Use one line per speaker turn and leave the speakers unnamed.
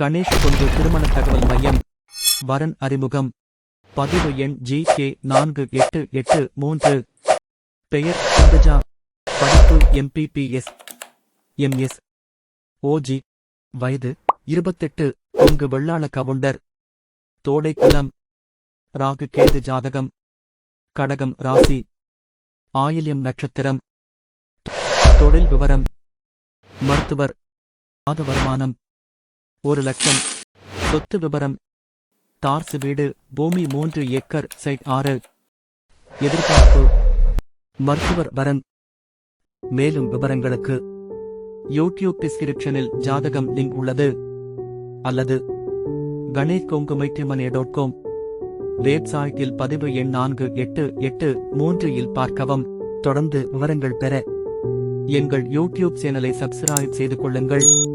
கணேஷ் கொண்டு திருமண தகவல் மையம். வரன் அறிமுகம். பதிவு எண் ஜி கே நான்கு எட்டு எட்டு மூன்று. பெயர் சந்தஜா படிப்பு எம்பிபிஎஸ் எம்எஸ் ஓஜி வயது இருபத்தெட்டு. இங்கு வெள்ளாள கவுண்டர். தோடைக்குளம். ராகு கேது ஜாதகம். கடகம் ராசி. ஆயில்யம் நட்சத்திரம். தொழில் விவரம். மருத்துவர். மாத வருமானம் ஒரு லட்சம். சொத்து விபரம். டார்ஸ் வீடு பூமி மூன்று ஏக்கர் சைட் ஆறு. எதிர்பார்ப்பு. மருத்துவர் வரன். மேலும் விவரங்களுக்கு. யூடியூப் டிஸ்கிரிப்ஷனில் ஜாதகம் லிங்க் உள்ளது. அல்லது கணேஷ் கொங்குமைட்டிமனே டாட் காம் வெப்சைட்டில் பதிவு எண் நான்கு எட்டு எட்டு மூன்று இல் பார்க்கவும். தொடர்ந்து விவரங்கள் பெற. எங்கள் யூடியூப் சேனலை சப்ஸ்கிரைப் செய்து கொள்ளுங்கள்.